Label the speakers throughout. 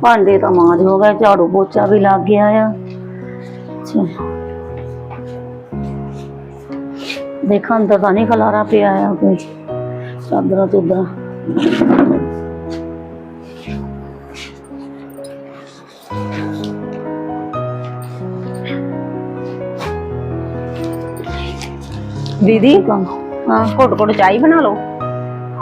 Speaker 1: ਭਾਂਡੇ ਤਾਂ ਮਾਂਜ ਹੋ ਗਏ ਝਾੜੂ ਪੋਚਾ ਵੀ ਲੱਗ ਗਿਆ ਆ ਅੱਛਾ। ਦੇਖਾਂ ਅੰਦਰ ਤਾਂ ਨਹੀਂ ਖਲਾਰਾ ਪਿਆ ਆ ਕੋਈ ਚਾਦਰਾਂ ਚੁਦਰਾਂ
Speaker 2: ਦੀਦੀ?
Speaker 1: ਹਾਂ
Speaker 2: ਘੁੱਟ ਘੁੱਟ ਚਾਹ ਹੀ ਬਣਾ ਲਓ।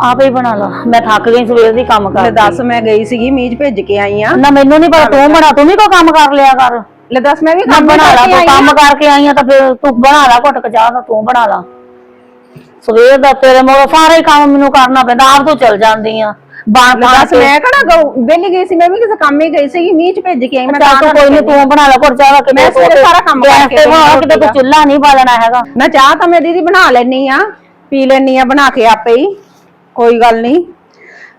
Speaker 1: ਆਪੇ ਹੀ ਬਣਾ ਲਾ। ਮੈਂ ਥੱਕ ਗਈ ਸਵੇਰ ਦੀ ਕੰਮ
Speaker 2: ਲੈ
Speaker 1: ਕਰ
Speaker 2: ਦੱਸ ਮੈਂ ਗਈ ਸੀਗੀ ਮੀਂਹ 'ਚ ਭੇਜ ਕੇ ਆਈ ਆ।
Speaker 1: ਨਾ ਮੈਨੂੰ ਨਹੀਂ ਪਤਾ ਤੂੰ ਬਣਾ ਤੂੰ ਵੀ ਕੋਈ ਕੰਮ ਕਰ ਲਿਆ ਕਰ।
Speaker 2: ਲੈ ਦੱਸ ਮੈਂ ਵੀ ਕੰਮ
Speaker 1: ਬਣਾ ਲਾ ਤੂੰ ਕੰਮ। ਕਰਕੇ ਆਈ ਆ ਤਾਂ ਫਿਰ ਤੂੰ ਬਣਾ ਲਾ ਘੁੱਟ ਕੇ ਚਾਹ ਤਾਂ ਤੂੰ ਬਣਾ ਲਾ। ਸਵੇਰ ਦਾ ਤੇਰੇ ਮੋਰ ਸਾਰੇ ਕੰਮ ਮੈਨੂੰ ਕਰਨਾ ਪੈਂਦਾ ਆਪ ਤੂੰ ਚਲ ਜਾਂਦੀ ਆ। ਬਾਣ
Speaker 2: ਦੱਸ ਮੈਂ ਕਿਹੜਾ ਵੇਲੀ ਗਈ ਸੀ ਮੈਂ ਵੀ ਕਿਸੇ ਕੰਮ ਹੀ ਗਈ ਸੀਗੀ ਮੀਂਹ 'ਚ ਭੇਜ ਕੇ ਆਈ ਮੈਂ
Speaker 1: ਚੱਲ ਤੂੰ ਕੋਈ ਨਹੀਂ ਤੂੰ ਬਣਾ ਲਾ ਘੁੱਟ ਚਾਹ ਦਾ
Speaker 2: ਮੈਂ ਸਵੇਰੇ ਸਾਰਾ ਕੰਮ ਕਰਕੇ
Speaker 1: ਕਰਕੇ
Speaker 2: ਗਈ
Speaker 1: ਕਿਤੇ ਤੂੰ ਚੁੱਲ੍ਹਾ ਨਹੀਂ ਬਾਲਣਾ ਹੈਗਾ।
Speaker 2: ਨਾ ਚਾਹ ਤਾਂ ਮੈਂ ਦੀਦੀ ਬਣਾ ਲੈਣੀ ਆ ਪੀ ਲੈਣੀ ਆ ਬਣਾ ਕੇ ਆਪੇ ਹੀ। ਕੋਈ ਗੱਲ ਨਹੀਂ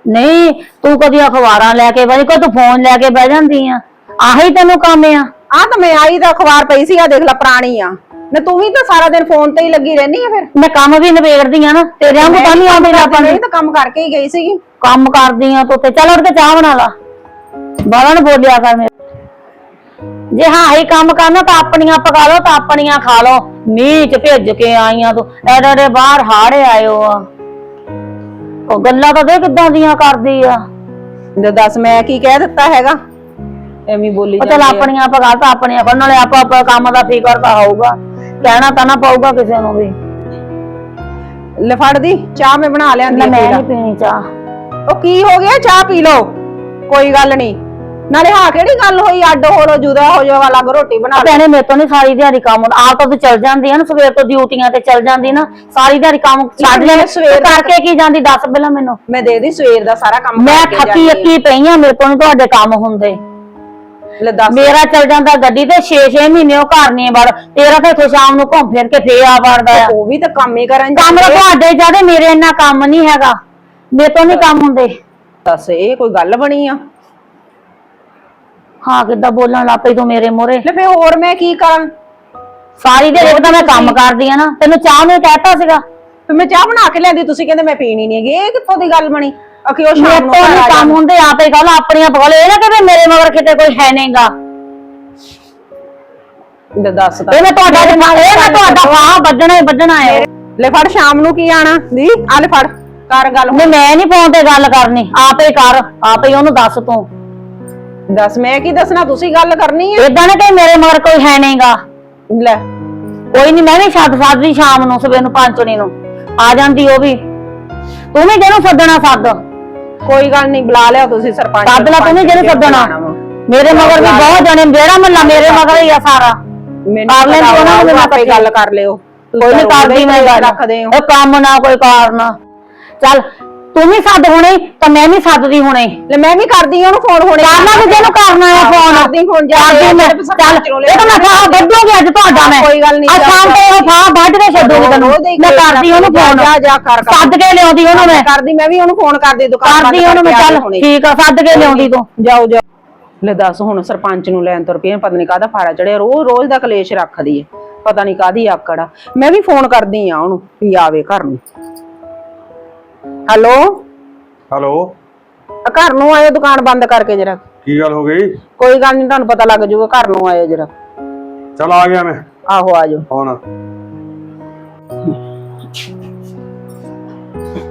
Speaker 1: ਨਹੀਂ ਤੂੰ ਕਦੀ ਅਖਬਾਰਾਂ ਲੈ ਕੇ ਬਹਿ ਕੋ ਤੂੰ ਫੋਨ ਲੈ ਕੇ ਬਹਿ ਜਾਂਦੀ ਆ। ਆਹੀ ਤੈਨੂੰ ਕੰਮ ਆ।
Speaker 2: ਆ ਤਾਂ ਮੈਂ ਆਈ ਤਾਂ ਅਖਬਾਰ ਪਈ ਸੀ ਆ ਦੇਖ ਲੈ ਪੁਰਾਣੀ ਆ। ਨਾ ਤੂੰ ਵੀ ਤਾਂ ਸਾਰਾ ਦਿਨ ਫੋਨ ਤੇ ਹੀ ਲੱਗੀ ਰਹਿਣੀ ਆ ਫਿਰ।
Speaker 1: ਮੈਂ ਕੰਮ ਵੀ ਨਿਬੇੜਦੀ ਆ ਨਾ ਤੇਰੇ ਵਾਂਗੂ ਤਾਂ ਨਹੀਂ ਆਉਂਦੀ ਆਪਾਂ
Speaker 2: ਮੈਂ
Speaker 1: ਨੂੰ।
Speaker 2: ਵੀ ਤਾਂ ਕੰਮ ਕਰਕੇ ਹੀ ਗਈ ਸੀਗੀ।
Speaker 1: ਕੰਮ ਕਰਦੀ ਆ ਤੂੰ ਤੇ ਚੱਲ ਉੱਠ ਕੇ ਚਾਹ ਬਣਾ ਲਾ। ਬਾਹਰ ਨੂੰ ਬੋਲਿਆ ਕਰ ਮੇਰੇ। ਜੇ ਹਾਂ ਹੀ ਕੰਮ ਕਰਨਾ ਤਾਂ ਆਪਣੀਆਂ ਪਕਾ ਲਓ ਤਾਂ ਆਪਣੀਆਂ ਖਾ ਲਓ। ਮੀਂਹ ਚ ਭਿੱਜ ਕੇ ਆਈਆਂ ਤੂੰ ਐਡੇ ਐਡੇ ਬਾਹਰ ਹਾੜੇ ਆਇਓ ਆ। ਉਹ ਗੱਲਾਂ ਤਾਂ ਦੇ ਕਿੱਦਾਂ ਦੀਆਂ ਕਰਦੀ ਆ।
Speaker 2: ਜੇ ਦੱਸ ਮੈਂ ਕੀ ਕਹਿ ਦਿੱਤਾ ਹੈਗਾ? ਐਵੇਂ ਹੀ ਬੋਲੀ
Speaker 1: ਉਹ ਚੱਲ
Speaker 2: ਜਾਂਦੀ ਆ।
Speaker 1: ਆਪਣੀਆਂ ਪਕਾ ਤਾਂ ਆਪਣੀਆਂ ਕਰਨ ਨਾਲੇ ਆਪਾਂ ਆਪਾਂ ਕੰਮ ਦਾ ਫਿਕਰ ਤਾਂ ਹੋਊਗਾ। ਕਹਿਣਾ ਤਾਂ ਨਾ ਪਊਗਾ ਕਿਸੇ ਨੂੰ ਵੀ।
Speaker 2: ਲੈ ਫੜ ਦੀ ਚਾਹ ਮੈਂ ਬਣਾ ਲਿਆਂਦੀ
Speaker 1: ਨਾ ਮੈਂ ਨਹੀਂ। ਪੀਣੀ ਚਾਹ।
Speaker 2: ਉਹ ਕੀ ਹੋ ਗਿਆ? ਚਾਹ ਪੀ ਲਓ। ਕੋਈ ਗੱਲ ਨਹੀਂ। ਨਾਲੇ ਹਾਂ ਕਿਹੜੀ ਗੱਲ ਹੋਈ? ਅੱਡ ਹੋ ਲੋ ਜੁਦਾ ਹੋ ਜਾਓ ਅਲੱਗ ਰੋਟੀ ਬਣਾ ਲਓ
Speaker 1: ਭੈਣੇ ਮੇਰੇ ਤੋਂ ਨਹੀਂ ਸਾਰੀ ਦਿਹਾੜੀ ਕੰਮ ਹੁੰਦਾ। ਆਪ ਤਾਂ ਤੂੰ ਚੱਲ ਜਾਂਦੀ ਆ ਨਾ ਸਵੇਰ ਤੋਂ ਡਿਊਟੀਆਂ ਤੇ ਚੱਲ ਜਾਂਦੀ ਨਾ ਸਾਰੀ ਦਿਹਾੜੀ ਕੰਮ ਛੱਡ ਲੈ
Speaker 2: ਸਵੇਰ
Speaker 1: ਕਰਕੇ ਕੀ ਜਾਂਦੀ? ਦੱਸ ਪਹਿਲਾਂ ਮੈਨੂੰ।
Speaker 2: ਮੈਂ ਦੇ ਦੀ ਸਵੇਰ ਦਾ ਸਾਰਾ ਕੰਮ
Speaker 1: ਮੈਂ
Speaker 2: ਕਰਕੇ
Speaker 1: ਥੱਕੀ
Speaker 2: ਜਾਂਦੀ
Speaker 1: ਅੱਕੀ ਪਈ ਆ ਮੇਰੇ ਤੋਂ ਨੀ ਤੁਹਾਡੇ ਕੰਮ ਹੁੰਦੇ।
Speaker 2: ਲੈ ਦੱਸ।
Speaker 1: ਮੇਰਾ ਚੱਲ ਜਾਂਦਾ ਗੱਡੀ ਤੇ 6-6 ਮਹੀਨੇ ਉਹ ਘਰ ਨਹੀਂ ਵੜ ਤੇਰਾ ਤਾਂ ਇੱਥੋਂ ਸ਼ਾਮ ਨੂੰ ਘੁੰਮ ਫਿਰ ਕੇ ਫੇਰ ਆ ਵੜਦਾ ਆ।
Speaker 2: ਉਹ ਵੀ ਤਾਂ ਕੰਮ ਹੀ ਕਰਨ
Speaker 1: ਕੰਮ ਤਾਂ
Speaker 2: ਜਾਂਦੇ ਆ।
Speaker 1: ਤੁਹਾਡੇ ਜਿਆਦੇ ਮੇਰੇ ਇੰਨਾ ਕੰਮ ਨਹੀਂ ਹੈਗਾ। ਮੇਰੇ ਤੋਂ ਨਹੀਂ ਕੰਮ ਹੁੰਦੇ।
Speaker 2: ਦੱਸ ਇਹ ਕੋਈ ਗੱਲ ਬਣੀ ਆ?
Speaker 1: ਹਾਂ ਕਿੱਦਾਂ ਬੋਲਣ ਲੱਗ ਪਈ ਤੂੰ ਮੇਰੇ ਮੂਹਰੇ।
Speaker 2: ਲੈ ਫੇ ਹੋਰ ਮੈਂ ਕੀ ਕਰਾਂ?
Speaker 1: ਸਾਰੀ ਦਿਹਾੜੀ ਤਾਂ ਮੈਂ ਕੰਮ ਕਰਦੀ ਆ ਨਾ ਤੈਨੂੰ ਚਾਹ ਨੂੰ ਕਹਿਤਾ ਸੀਗਾ।
Speaker 2: ਫੇ ਮੈਂ ਚਾਹ ਬਣਾ ਕੇ ਲਿਆਂਦੀ ਤੁਸੀਂ ਕਹਿੰਦੇ ਮੈਂ ਪੀਣੀ ਨਹੀਂ ਹੈਗੀ ਇਹ ਕਿੱਥੋਂ ਦੀ ਗੱਲ ਬਣੀ? ਅਖੀ ਉਹ
Speaker 1: ਮੇਰੇ
Speaker 2: ਸ਼ਾਮ ਨੂੰ
Speaker 1: ਤੋਂ
Speaker 2: ਘਰ
Speaker 1: ਨਹੀਂ
Speaker 2: ਆ
Speaker 1: ਕੰਮ
Speaker 2: ਜਾਂਦੇ।
Speaker 1: ਹੁੰਦੇ ਆਪੇ ਗੱਲ ਆਪਣੀਆਂ ਪਕੜ ਇਹ ਨਾ ਕਿ ਵੀ ਮੇਰੇ ਮਗਰ ਕਿਤੇ ਕੋਈ ਹੈ ਨਹੀਂਗਾ
Speaker 2: ਲੈ ਦੱਸ ਤਾਂ।
Speaker 1: ਇਹ ਮੈਂ ਤੁਹਾਡਾ ਇਹ ਮੈਂ ਤੁਹਾਡਾ ਵਾਹ ਵੱਢਣਾ ਹੀ ਵੱਢਣਾ ਹੈ
Speaker 2: ਲੈ ਫੜ ਸ਼ਾਮ ਨੂੰ ਕੀ ਆਣਾ? ਦੀ ਆ ਲੈ ਫੜ। ਕਰ ਗੱਲ
Speaker 1: ਨਹੀਂ ਮੈਂ ਨਹੀਂ ਫੋਨ ਤੇ ਗੱਲ ਕਰਨੀ। ਆਪੇ ਕਰ ਆਪੇ ਹੀ ਉਹਨੂੰ ਦੱਸ ਤੂੰ।
Speaker 2: ਦੱਸ ਮੈਂ ਕੀ ਦੱਸਣਾ? ਤੁਸੀਂ ਗੱਲ ਕਰਨੀ
Speaker 1: ਨਾ ਕਿ ਮੇਰੇ ਮਗਰ ਕੋਈ ਹੈ ਨਹੀਂਗਾ
Speaker 2: ਲੈ।
Speaker 1: ਕੋਈ ਨਹੀਂ ਮੈਂ ਵੀ ਛੱਡ ਸਕਦੀ ਸ਼ਾਮ ਨੂੰ ਸਵੇਰ ਨੂੰ ਪੰਚਣੀ ਨੂੰ। ਆ ਜਾਂਦੀ ਉਹ ਵੀ। ਤੂੰ ਵੀ ਜਿਹਨੂੰ ਸੱਦਣਾ ਸੱਦ।
Speaker 2: ਕੋਈ ਗੱਲ ਨਹੀਂ ਬੁਲਾ ਲਿਆ ਤੁਸੀਂ ਸਰਪੰਚ
Speaker 1: ਸੱਦ ਲਾ ਤੂੰ ਵੀ ਜਿਹਨੂੰ ਸੱਦਣਾ? ਮੇਰੇ ਮਗਰ ਵੀ ਬਹੁਤ ਜਣੇ ਜਿਹੜਾ ਮੱਲਾ ਮੇਰੇ ਮਗਰ ਹੀ ਆ ਸਾਰਾ।
Speaker 2: ਮੈਨੂੰ
Speaker 1: ਕਰ ਲੈਂਦੀ ਉਹਨਾਂ ਨੂੰ ਮੈਂ
Speaker 2: ਆਪੇ ਗੱਲ ਕਰ ਲਿਓ।
Speaker 1: ਕੋਈ ਨਹੀਂ ਕਰਦੀ ਮੈਂ ਗੱਲ।
Speaker 2: ਰੱਖਦੇ ਹੋ।
Speaker 1: ਇਹ ਕੰਮ ਨਾ ਕੋਈ ਕਾਰਨ। ਚੱਲ ਤੂੰ ਵੀ ਸੱਦ ਹੁਣੇ ਤਾਂ ਮੈਂ ਵੀ ਸੱਦਦੀ ਹੁਣੇ।
Speaker 2: ਲੈ ਮੈਂ ਵੀ ਕਰਦੀ ਆ ਉਹਨੂੰ ਫੋਨ ਹੁਣੇ।
Speaker 1: ਕਰਨਾ ਵੀ ਜਿਹਨੂੰ ਕਰਨਾ ਹੈ ਫੋਨ
Speaker 2: ਕਰਦੀ ਜਾ
Speaker 1: ਕਰਦੀ ਮੈਂ ਚੱਲ ਇਹ ਤਾਂ ਮੈਂ ਫਾਹ ਵੱਢੂਗੀ ਅੱਜ ਤੁਹਾਡਾ ਮੈਂ।
Speaker 2: ਕੋਈ ਗੱਲ ਨੀ,
Speaker 1: ਆ ਸ਼ਾਮ
Speaker 2: ਜਾ,
Speaker 1: ਤੇ ਉਹ ਫਾਹ ਵੱਢ ਕੇ ਛੱਡੂਗੀ ਤੈਨੂੰ। ਮੈਂ ਕਰਦੀ ਉਹਨੂੰ ਫੋਨ
Speaker 2: ਜਾ, ਜਾ, ਕਰ, ਕਰ।
Speaker 1: ਸੱਦ ਕੇ ਲਿਆਉਂਦੀ ਉਹਨੂੰ ਮੈਂ
Speaker 2: ਕਰਦੀ ਮੈਂ ਵੀ ਉਹਨੂੰ ਫੋਨ ਕਰਦੀ ਦੁਕਾਨ
Speaker 1: ਕਰਦੀ ਉਹਨੂੰ ਮੈਂ ਚੱਲ ਠੀਕ ਆ ਸੱਦ ਕੇ ਲਿਆਉਂਦੀ ਤੂੰ।
Speaker 2: ਜਾਓ ਜਾਓ। ਲੈ ਦੱਸ ਹੁਣ ਸਰਪੰਚ ਨੂੰ ਲੈਣ ਤੁਰ ਪਈ ਪਤਾ ਨਹੀਂ ਕਾਹਦਾ ਫਾੜਾ ਚੜਿਆ ਰੋਜ਼ ਰੋਜ਼ ਦਾ ਕਲੇਸ਼ ਰੱਖਦੀ ਏ ਪਤਾ ਨਹੀਂ ਕਾਹਦੀ ਆਕੜ ਆ। ਮੈਂ ਵੀ ਫੋਨ ਕਰਦੀ ਆ ਉਹਨੂੰ ਵੀ ਆਵੇ ਘਰ ਨੂੰ। ਹੈਲੋ?
Speaker 3: ਹੈਲੋ?
Speaker 2: ਆ ਘਰ ਨੂੰ ਆਇਓ ਦੁਕਾਨ ਬੰਦ ਕਰਕੇ ਜਰਾ।
Speaker 3: ਕੀ ਗੱਲ ਹੋ ਗਈ?
Speaker 2: ਕੋਈ ਗੱਲ ਨਹੀਂ ਤੁਹਾਨੂੰ ਪਤਾ ਲੱਗ ਜਾਊਗਾ ਘਰ ਨੂੰ ਆਇਓ ਜਰਾ।
Speaker 3: ਚਲ ਆ ਗਿਆ ਮੈਂ।
Speaker 2: ਆਹੋ ਆਜੋ
Speaker 3: ਫੋਨ।